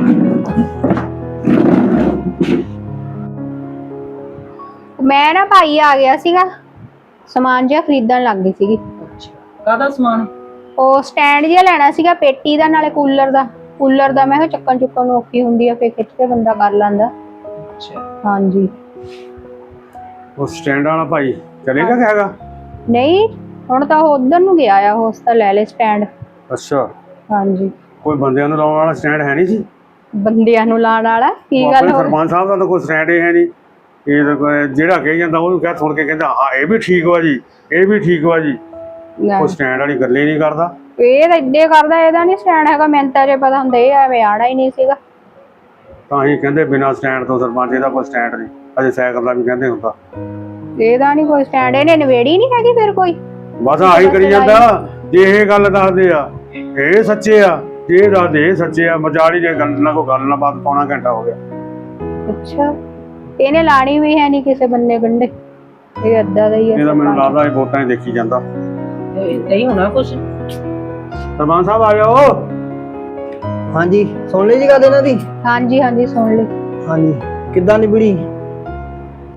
Speaker 5: ਮੈਂ ਨਾ ਭਾਈ ਆ ਗਿਆ ਸੀਗਾ ਸਮਾਨ ਜਿਹਾ ਖਰੀਦਣ ਲੱਗ ਗਈ ਸੀਗੀ।
Speaker 2: ਕਾਹਦਾ ਸਮਾਨ?
Speaker 5: ਉਹ ਸਟੈਂਡ ਜਿਹਾ ਲੈਣਾ ਸੀਗਾ ਪੇਟੀ ਦਾ ਨਾਲੇ ਕੂਲਰ ਦਾ। ਕੂਲਰ ਦਾ ਮੈਂ ਕਿਹਾ ਚੱਕਣ ਚੁੱਕਣ ਨੂੰ ਔਖੀ ਹੁੰਦੀ ਆ ਫੇਰ ਖਿੱਚ ਕੇ ਬੰਦਾ ਕਰ ਲੈਂਦਾ।
Speaker 2: ਅੱਛਾ।
Speaker 5: ਹਾਂਜੀ।
Speaker 3: ਉਹ ਸਟੈਂਡ ਵਾਲਾ ਭਾਈ ਚਲੇਗਾ ਕਿ ਹੈਗਾ?
Speaker 5: ਨਹੀਂ ਹੁਣ ਤਾਂ ਉਹ ਉਧਰ ਨੂੰ ਗਿਆ ਆ ਉਸ ਤਾਂ ਲੈ ਲੈ ਸਟੈਂਡ
Speaker 3: ਅੱਛਾ।
Speaker 5: ਹਾਂਜੀ।
Speaker 3: ਕੋਈ ਬੰਦਿਆਂ ਨੂੰ ਲਾਉਣ ਵਾਲਾ ਸਟੈਂਡ ਹੈ ਨਹੀਂ ਸੀ
Speaker 5: ਬੰਦਿਆਂ ਨੂੰ ਲਾਣ ਵਾਲਾ? ਕੀ ਗੱਲ ਹੋ
Speaker 3: ਸਰਪੰਚ ਸਾਹਿਬ ਦਾ ਤਾਂ ਕੋਈ ਸਟੈਂਡ ਹੀ ਹੈ ਨਹੀਂ। ਇਹ ਤਾਂ ਕੋਈ- ਜਿਹੜਾ ਕਹੀ ਜਾਂਦਾ ਉਹਨੂੰ ਕਹਿ ਸੁਣ ਕੇ ਕਹਿੰਦਾ ਹਾਂ ਇਹ ਵੀ ਠੀਕ ਵਾ ਜੀ ਇਹ ਵੀ ਠੀਕ ਵਾ ਜੀ। ਉਹ ਸਟੈਂਡ ਵਾਲੀ ਗੱਲ ਹੀ ਨਹੀਂ ਕਰਦਾ?
Speaker 5: ਇਹ ਤਾਂ ਇੱਦੇ ਕਰਦਾ ਇਹਦਾ ਨਹੀਂ ਸਟੈਂਡ ਹੈਗਾ ਮੈਨੂੰ ਤਾਂ ਜੇ ਪਤਾ ਹੁੰਦਾ ਇਹ ਐਵੇਂ ਆਣਾ ਹੀ ਨਹੀਂ ਸੀਗਾ।
Speaker 3: ਤਾਂ ਹੀ ਕਹਿੰਦੇ ਬਿਨਾਂ ਸਟੈਂਡ ਤੋਂ ਸਰਪੰਚ ਇਹਦਾ ਕੋਈ ਸਟੈਂਡ ਨਹੀਂ। ਅਜੇ ਸਾਈਕਲ ਦਾ ਵੀ ਕਹਿੰਦੇ ਹੁੰਦਾ।
Speaker 5: ਇਹਦਾ ਨਹੀਂ ਕੋਈ ਸਟੈਂਡ ਇਹਨੇ ਨਵੇੜੀ ਨਹੀਂ ਹੈਗੀ ਫਿਰ ਕੋਈ?
Speaker 3: ਬਸ ਆਹੀ ਕਰੀ ਜਾਂਦਾ। ਜੇ ਇਹ ਗੱਲ ਦੱਸਦੇ ਆ ਇਹ ਸੱਚੇ ਆ। ਜੇ ਦੱਸਦੇ ਇਹ ਸੱਚੇ ਆ। ਮਜਾਲੀ ਜੇ ਗੱਲ ਨਾ ਕੋਈ ਗੱਲ ਨਾ ਬਾਤ ਪੌਣਾ ਘੰਟਾ ਹੋ ਗਿਆ।
Speaker 5: ਅੱਛਾ। ਇਹਨੇ ਲਾਣੀ ਵੀ ਹੈ ਨਹੀਂ ਕਿਸੇ ਬੰਨੇ ਗੰਢੇ। ਇਹ ਅੱਦਾ ਦਾ ਹੀ ਹੈ
Speaker 3: ਇਹਦਾ ਮੈਨੂੰ ਲੱਗਦਾ ਇਹ ਵੋਟਾਂ ਹੀ ਦੇਖੀ ਜਾਂਦਾ।
Speaker 2: ਇਦਾਂ ਹੀ ਹੋਣਾ ਕੁਛ।
Speaker 3: ਸਰਪੰਚ ਸਾਹਿਬ ਆ ਜਾਓ।
Speaker 4: ਹਾਂਜੀ ਸੁਣ ਲਈ ਜੀ ਗੱਲ ਇਹਨਾਂ ਦੀ?
Speaker 5: ਹਾਂਜੀ ਹਾਂਜੀ ਸੁਣ ਲਈ।
Speaker 4: ਹਾਂਜੀ ਕਿੱਦਾਂ ਨਿਬੜੀ?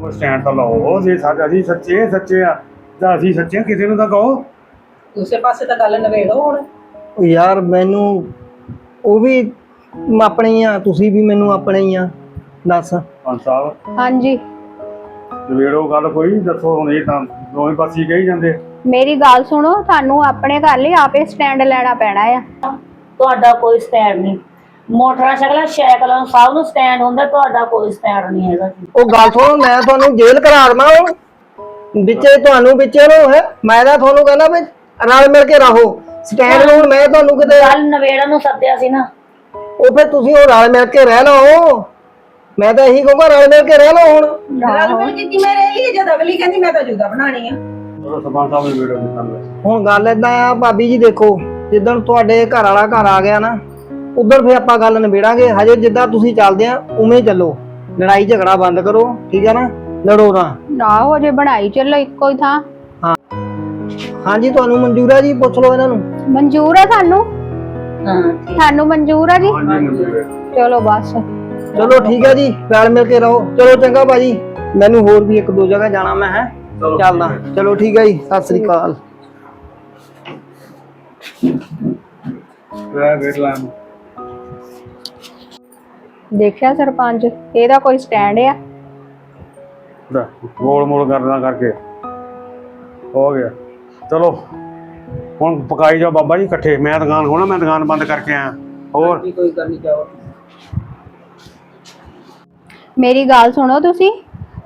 Speaker 3: ਉਹ ਸਟੈਂਡ ਤਾਂ ਲਾਓ ਜੇ ਸਾਡੇ ਅਸੀਂ ਸੱਚੇ ਸੱਚੇ ਆ ਜਾਂ ਅਸੀਂ ਸੱਚੇ ਆ, ਕਿਸੇ ਨੂੰ ਤਾਂ ਕਹੋ।
Speaker 2: ਦੂਸਰੇ ਪਾਸੇ ਤਾਂ ਗੱਲ ਨਵੇੜੋ ਹੁਣ।
Speaker 4: ਉਹ ਯਾਰ ਮੈਨੂੰ ਉਹ ਵੀ ਆਪਣੇ ਹੀ ਆ ਤੁਸੀਂ ਵੀ ਮੈਨੂੰ ਆਪਣੇ ਹੀ ਆ। ਦੱਸ।
Speaker 3: ਸਰਪੰਚ ਸਾਹਿਬ
Speaker 5: ਹਾਂਜੀ।
Speaker 3: ਨਵੇੜੋ ਗੱਲ ਕੋਈ ਦੱਸੋ ਹੁਣ ਇਹ ਤਾਂ ਦੋਵੇਂ ਪਾਸੇ ਕਹੀ ਜਾਂਦੇ।
Speaker 5: ਮੇਰੀ ਗੱਲ ਸੁਣੋ ਤੁਹਾਨੂੰ ਆਪਣੇ ਘਰ ਲਈ ਆਪੇ ਸਟੈਂਡ ਲੈਣਾ ਪੈਣਾ ਆ।
Speaker 1: ਤੁਹਾਡਾ ਕੋਈ ਸਟੈਂਡ ਨਹੀਂ। ਮੋਟਰਾਂ ਸਾਈਕਲਾਂ ਸਾਈਕਲਾਂ ਸਭ ਨੂੰ ਸਟੈਂਡ ਹੁੰਦਾ ਤੁਹਾਡਾ ਕੋਈ ਸਟੈਂਡ ਨਹੀਂ ਹੈਗਾ ਜੀ।
Speaker 4: ਉਹ ਗੱਲ ਸੁਣੋ ਮੈਂ ਤੁਹਾਨੂੰ ਜੇਲ੍ਹ ਕਰਾ ਦਵਾਂ ਹੁਣ। ਵਿੱਚੇ ਤੁਹਾਨੂੰ ਵਿੱਚੇ ਨੂੰ ਹੈ ਮੈਂ ਤਾਂ ਤੁਹਾਨੂੰ ਕਹਿੰਦਾ ਵੀ ਰਲ ਮਿਲ ਕੇ ਰਹੋ। ਸਟੈਂਡ ਨੂੰ ਹੁਣ ਮੈਂ ਤੁਹਾਨੂੰ ਕਿਤੇ
Speaker 1: ਕੱਲ ਨਵੇੜਾ ਨੂੰ ਸੱਦਿਆ ਸੀ ਨਾ।
Speaker 4: ਉਹ ਫਿਰ ਤੁਸੀਂ ਉਹ ਰਲ ਮਿਲ ਕੇ ਰਹਿ ਲਓ। ਮੈਂ ਤਾਂ ਇਹੀ ਕਹੂੰਗਾ ਰਲ ਮਿਲ ਕੇ ਰਹਿ ਲਓ ਹੁਣ।
Speaker 2: ਰਲ ਮਿਲ ਕੇ ਕਿਵੇਂ ਰਹਿ ਲਈ ਜਦ ਅਗਲੀ ਕਹਿੰਦੀ ਮੈਂ ਤਾਂ ਜੁਦਾ ਬਣਾਣੀ ਆ।
Speaker 3: ਚਲੋ ਸਰਪੰਚ ਸਾਹਿਬ
Speaker 4: ਹੁਣ ਗੱਲ ਏਦਾਂ ਆ ਭਾਬੀ ਜੀ ਦੇਖੋ ਜਿੱਦਣ ਤੁਹਾਡੇ ਘਰ ਵਾਲਾ ਘਰ ਆ ਗਿਆ ਨਾ ਉਧਰ ਫਿਰ ਆਪਾਂ ਗੱਲ ਨਿਬੇੜਾਂਗੇ। ਹਜੇ ਜਿੱਦਾਂ ਤੁਸੀਂ ਚੱਲਦੇ ਆ ਉਵੇਂ ਹੀ ਚੱਲੋ। ਲੜਾਈ ਝਗੜਾ ਬੰਦ ਕਰੋ ਠੀਕ ਹੈ ਨਾ? ਲੜੋ ਨਾ।
Speaker 5: ਨਾ ਹੋ ਜੇ ਬਣਾਈ ਚੱਲੋ ਇੱਕੋ ਹੀ ਥਾਂ।
Speaker 4: ਹਾਂਜੀ ਤੁਹਾਨੂੰ ਮਨਜ਼ੂਰ ਹੈ ਜੀ? ਪੁੱਛ ਲਓ ਇਹਨਾਂ ਨੂੰ।
Speaker 5: ਮਨਜ਼ੂਰ ਹੈ ਤੁਹਾਨੂੰ
Speaker 1: ਹਾਂ ਠੀਕ।
Speaker 5: ਤੁਹਾਨੂੰ ਮਨਜ਼ੂਰ ਹੈ ਜੀ? ਚਲੋ ਬਸ।
Speaker 4: ਚਲੋ ਠੀਕ ਹੈ ਜੀ। ਰਲ ਮਿਲ ਕੇ ਰਹੋ। ਚਲੋ ਚੰਗਾ ਭਾਜੀ। ਮੈਨੂੰ ਹੋਰ ਵੀ ਇੱਕ ਦੋ ਜਗ੍ਹਾ ਜਾਣਾ ਮੈਂ ਹੈ। ਚੱਲਦਾ। ਚਲੋ ਠੀਕ ਹੈ ਜੀ ਸਤਿ ਸ੍ਰੀ ਅਕਾਲ।
Speaker 3: ਵੇਟ
Speaker 5: ਦੇਖਿਆ ਸਰਪੰਚ ਇਹਦਾ ਕੋਈ ਸਟੈਂਡ ਆ?
Speaker 3: ਲੈ, ਗੋਲ ਮੋਲ ਕਰਨਾ ਕਰਕੇ। ਹੋ ਗਿਆ। ਚਲੋ ਹੁਣ ਪਕਾਈ ਜਾਓ ਬਾਬਾ ਜੀ ਇਕੱਠੇ। ਮੈਂ ਦੁਕਾਨ ਖੋਣਾ ਮੈਂ ਦੁਕਾਨ ਬੰਦ ਕਰਕੇ ਆਇਆ। ਹੋਰ?
Speaker 2: ਵੀ ਕੋਈ ਕਰਨੀ ਚਾਹੋ
Speaker 5: ਮੇਰੀ ਗੱਲ ਸੁਣੋ ਤੁਸੀਂ।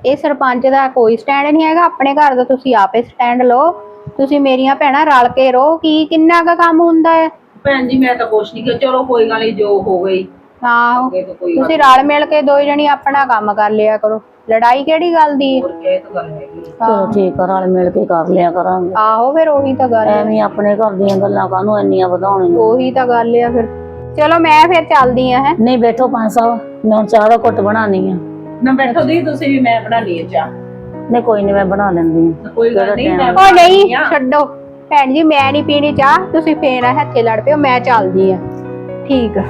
Speaker 5: ਇਹ ਸਰਪੰਚ ਦਾ ਕੋਈ ਸਟੈਂਡ ਨਹੀਂ ਹੈਗਾ ਆਪਣੇ ਘਰ ਦਾ ਤੁਸੀਂ ਆਪੇ ਸਟੈਂਡ ਲਓ। ਤੁਸੀਂ ਮੇਰੀਆਂ ਭੈਣਾਂ ਰਲ ਕੇ ਰਹੋ ਕੀ ਕਿੰਨਾ ਕੁ ਕੰਮ ਹੁੰਦਾ ਹੈ?
Speaker 2: ਭੈਣ ਜੀ ਮੈਂ ਤਾਂ ਕੁਛ ਨਹੀਂ ਕਿਹਾ। ਚਲੋ ਕੋਈ ਗੱਲ ਨਹੀਂ ਜੋ ਹੋ ਗਈ।
Speaker 5: ਆਹੋ
Speaker 2: ਅੱਗੇ ਤਾਂ ਕੋਈ ਗੱਲ
Speaker 5: ਤੁਸੀਂ ਰਲ ਮਿਲ ਕੇ ਦੋ ਜਣੀ ਆਪਣਾ ਕੰਮ ਕਰ ਲਿਆ ਕਰੋ। ਲੜਾਈ ਕਿਹੜੀ ਗੱਲ ਦੀ ਹੈ?
Speaker 2: ਹੋਰ ਕਿਹ ਤਾਂ ਗੱਲ ਹੈਗੀ
Speaker 1: ਚਲੋ ਠੀਕ ਆ ਰਲ ਮਿਲ ਕੇ ਕਰ ਲਿਆ ਕਰਾਂਗੇ।
Speaker 5: ਆਹੋ ਫਿਰ ਉਹੀ ਤਾਂ ਗੱਲ ਹੈ।
Speaker 1: ਐਵੇਂ ਆਪਣੇ ਘਰ ਦੀਆਂ ਗੱਲਾਂ ਕਾਹਨੂੰ ਇੰਨੀਆਂ ਵਧਾਉਣੀਆਂ?
Speaker 5: ਉਹੀ ਤਾਂ ਗੱਲ ਆ ਫਿਰ। ਚਲੋ ਮੈਂ ਫਿਰ ਚੱਲਦੀ ਆ ਹੈ।
Speaker 1: ਨਹੀਂ ਬੈਠੋ ਪੰਜ ਸਾਹਿਬ ਮੈਂ ਹੁਣ ਚਾਹ ਦਾ ਘੁੱਟ ਬਣਾਉਣੀ ਆ।
Speaker 2: ਨਾ ਬੈਠੋ ਦੀ ਤੁਸੀਂ ਵੀ ਮੈਂ ਬਣਾਣੀ ਹੈ ਚਾਹ।
Speaker 1: ਨਹੀਂ ਕੋਈ ਨਹੀਂ ਮੈਂ ਬਣਾ ਲੈਂਦੀ ਹਾਂ।
Speaker 2: ਕੋਈ ਗੱਲ ਨਹੀਂ ਮੈਂ
Speaker 5: ਉਹ ਨਹੀਂ
Speaker 2: ਆ।
Speaker 5: ਛੱਡੋ। ਭੈਣ ਜੀ ਮੈਂ ਨਹੀਂ ਪੀਣੀ ਚਾਹ ਤੁਸੀਂ ਫੇਰ ਆ ਹੱਥੇ ਲੜ ਪਿਓ ਮੈਂ ਚੱਲਦੀ ਆ। ਠੀਕ ਆ।